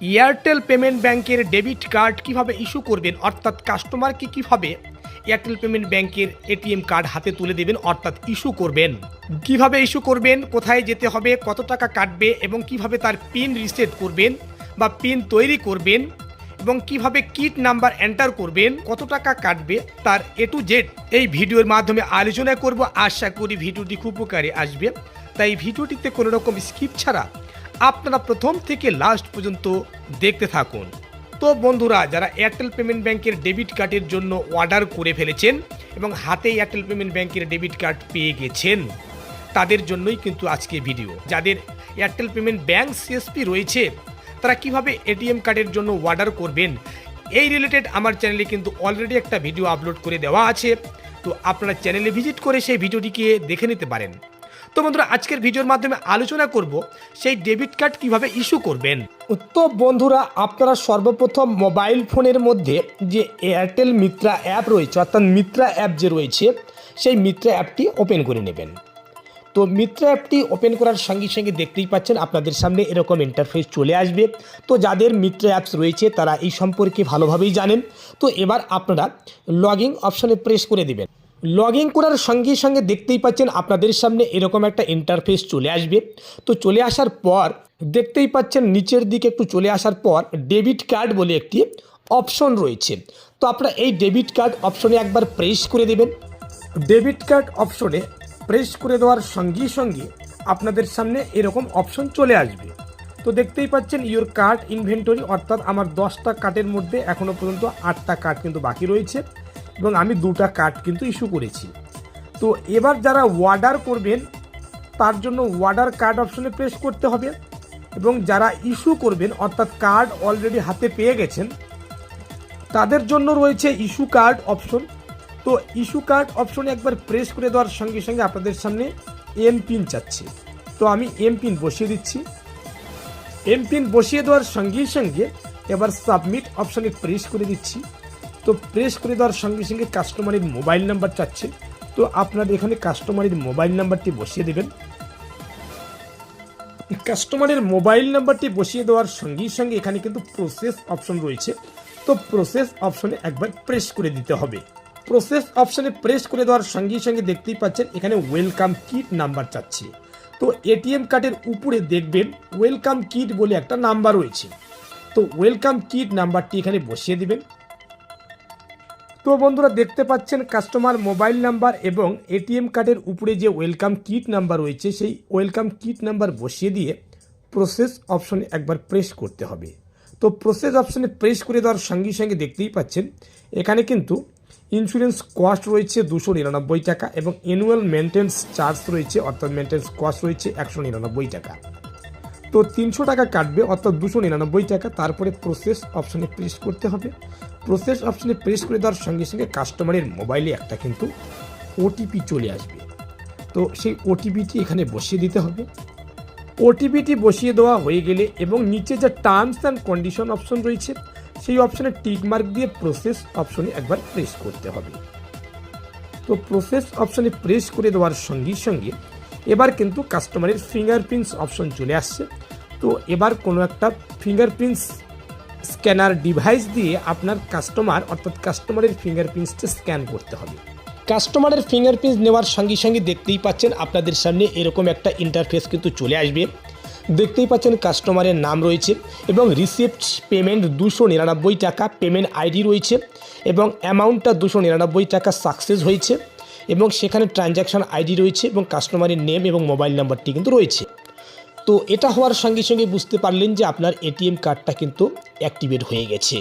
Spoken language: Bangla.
এয়ারটেল পেমেন্ট ব্যাংকের ডেবিট কার্ড কীভাবে ইস্যু করবেন, অর্থাৎ কাস্টমারকে কীভাবে এয়ারটেল পেমেন্ট ব্যাংকের এটিএম কার্ড হাতে তুলে দেবেন, অর্থাৎ ইস্যু করবেন? কীভাবে ইস্যু করবেন, কোথায় যেতে হবে, কত টাকা কাটবে এবং কীভাবে তার পিন রিসেট করবেন বা পিন তৈরি করবেন এবং কীভাবে কিট নাম্বার এন্টার করবেন, কত টাকা কাটবে, তার এ টু জেড এই ভিডিওর মাধ্যমে আলোচনা করব। আশা করি ভিডিওটি খুব উপকারে আসবে। তাই ভিডিওটিতে কোনো রকম স্কিপ ছাড়া আপনারা প্রথম থেকে লাস্ট পর্যন্ত দেখতে থাকুন। তো বন্ধুরা, যারা এয়ারটেল পেমেন্ট ব্যাংকের ডেবিট কার্ডের জন্য অর্ডার করে ফেলেছেন এবং হাতে এয়ারটেল পেমেন্ট ব্যাংকের ডেবিট কার্ড পেয়ে গেছেন, তাদের জন্যই কিন্তু আজকে ভিডিও যাদের এয়ারটেল পেমেন্ট ব্যাংক সিএসপি রয়েছে, তারা কীভাবে এটিএম কার্ডের জন্য অর্ডার করবেন, এই রিলেটেড আমার চ্যানেলে কিন্তু অলরেডি একটা ভিডিও আপলোড করে দেওয়া আছে। তো আপনারা চ্যানেলে ভিজিট করে সেই ভিডিওটিকে দেখে নিতে পারেন। তো বন্ধুরা, আজকের ভিডিওর মাধ্যমে আলোচনা করব সেই ডেবিট কার্ড কীভাবে ইস্যু করবেন। তো বন্ধুরা, আপনারা সর্বপ্রথম মোবাইল ফোনের মধ্যে যে এয়ারটেল মিত্রা অ্যাপ রয়েছে, অর্থাৎ মিত্রা অ্যাপ যে রয়েছে, সেই মিত্রা অ্যাপটি ওপেন করে নেবেন। তো মিত্রা অ্যাপটি ওপেন করার সঙ্গে সঙ্গে দেখতেই পাচ্ছেন, আপনাদের সামনে এরকম ইন্টারফেস চলে আসবে। তো যাদের মিত্রা অ্যাপস রয়েছে, তারা এই সম্পর্কে ভালোভাবেই জানেন। তো এবার আপনারা লগ ইন অপশনে প্রেস করে দেবেন। লগ ইন করার সঙ্গে সঙ্গে দেখতেই পাচ্ছেন আপনাদের সামনে এরকম একটা ইন্টারফেস চলে আসবে। তো চলে আসার পর দেখতেই পাচ্ছেন নিচের দিকে একটু চলে আসার পর ডেবিট কার্ড বলে একটি অপশন রয়েছে। তো আপনারা এই ডেবিট কার্ড অপশনে একবার প্রেস করে দেবেন। ডেবিট কার্ড অপশনে প্রেস করে দেওয়ার সঙ্গে সঙ্গে আপনাদের সামনে এরকম অপশন চলে আসবে। তো দেখতেই পাচ্ছেন ইওর কার্ড ইনভেন্টরি অর্থাৎ আমার দশটা কার্ডের মধ্যে এখনও পর্যন্ত আটটা কার্ড কিন্তু বাকি রয়েছে। এবং আমি দুটা কার্ড কিন্তু ইস্যু করেছি। তো এবার যারা অর্ডার করবেন, তার জন্য অর্ডার কার্ড অপশনে প্রেস করতে হবে এবং যারা ইস্যু করবেন, অর্থাৎ কার্ড অলরেডি হাতে পেয়ে গেছেন, তাদের জন্য রয়েছে ইস্যু কার্ড অপশন তো ইস্যু কার্ড অপশনে একবার প্রেস করে দেওয়ার সঙ্গে সঙ্গে আপনাদের সামনে এম পিন চাচ্ছে। তো আমি এম পিন বসিয়ে দিচ্ছি। এম পিন বসিয়ে দেওয়ার সঙ্গে সঙ্গে এবার সাবমিট অপশনে প্রেস করে দিচ্ছি। তো প্রেস করে দেওয়ার সঙ্গে সঙ্গে কাস্টমারের মোবাইল নাম্বার চাচ্ছে। তো আপনারা এখানে কাস্টমারের মোবাইল নাম্বারটি বসিয়ে দেবেন। কাস্টমারের মোবাইল নাম্বারটি বসিয়ে দেওয়ার সঙ্গে সঙ্গে এখানে কিন্তু প্রসেস অপশন রয়েছে। তো প্রসেস অপশনে একবার প্রেস করে দিতে হবে। প্রসেস অপশনে প্রেস করে দেওয়ার সঙ্গে সঙ্গে দেখতেই পাচ্ছেন, এখানে ওয়েলকাম কিট নাম্বার চাচ্ছে। তো এটিএম কার্ডের উপরে দেখবেন ওয়েলকাম কিট বলে একটা নাম্বার রয়েছে। তো ওয়েলকাম কিট নাম্বারটি এখানে বসিয়ে দিবেন। তো বন্ধুরা দেখতে পাচ্ছেন কাস্টমার মোবাইল নাম্বার এবং এটিএম কার্ডের উপরে যে ওয়েলকাম কিট নাম্বার রয়েছে, সেই ওয়েলকাম কিট নাম্বার বসিয়ে দিয়ে প্রসেস অপশনে একবার প্রেস করতে হবে। তো প্রসেস অপশনে প্রেস করে দেওয়ার সঙ্গে সঙ্গে দেখতেই পাচ্ছেন, এখানে কিন্তু ইন্স্যুরেন্স কস্ট রয়েছে দুশো নিরানব্বই টাকা এবং অ্যানুয়াল মেনটেন্স চার্জ রয়েছে, অর্থাৎ মেনটেন্স কস্ট রয়েছে একশো নিরানব্বই টাকা। তো তিনশো টাকা কাটবে, অর্থাৎ দুশো নিরানব্বই টাকা। তারপরে প্রসেস অপশানে প্রেস করতে হবে। প্রসেস অপশানে প্রেস করে দেওয়ার সঙ্গে সঙ্গে কাস্টমারের মোবাইলে একটা কিন্তু ওটিপি চলে আসবে। তো সেই ওটিপিটি এখানে বসিয়ে দিতে হবে। ওটিপিটি বসিয়ে দেওয়া হয়ে গেলে এবং নিচে যে টার্মস অ্যান্ড কন্ডিশন অপশন রয়েছে, সেই অপশানে টিকমার্ক দিয়ে প্রসেস অপশনে একবার প্রেস করতে হবে। তো প্রসেস অপশনে প্রেস করে দেওয়ার সঙ্গে সঙ্গে এবার কিন্তু কাস্টমারের ফিঙ্গারপ্রিন্টস অপশন চলে আসছে। তো এবার কোনো একটা ফিঙ্গারপ্রিন্টস স্ক্যানার ডিভাইস দিয়ে আপনার কাস্টমার অর্থাৎ কাস্টমারের ফিঙ্গারপ্রিন্টসটা স্ক্যান করতে হবে। কাস্টমারের ফিঙ্গারপ্রিন্টস নেওয়ার সঙ্গে সঙ্গে দেখতেই পাচ্ছেন আপনাদের সামনে এরকম একটা ইন্টারফেস কিন্তু চলে আসবে। দেখতেই পাচ্ছেন কাস্টমারের নাম রয়েছে এবং রিসিপ্ট পেমেন্ট দুশো নিরানব্বই টাকা পেমেন্ট আইডি রয়েছে এবং অ্যামাউন্টটা দুশো নিরানব্বই টাকা সাকসেস হয়েছে। এবং সেখানে ট্রানজ্যাকশন আইডি রয়েছে এবং কাস্টমারের নেম এবং মোবাইল নাম্বারটি কিন্তু রয়েছে। তো এটা হওয়ার সঙ্গে সঙ্গে বুঝতে পারলেন যে আপনার এটিএম কার্ডটা কিন্তু অ্যাক্টিভেট হয়ে গেছে।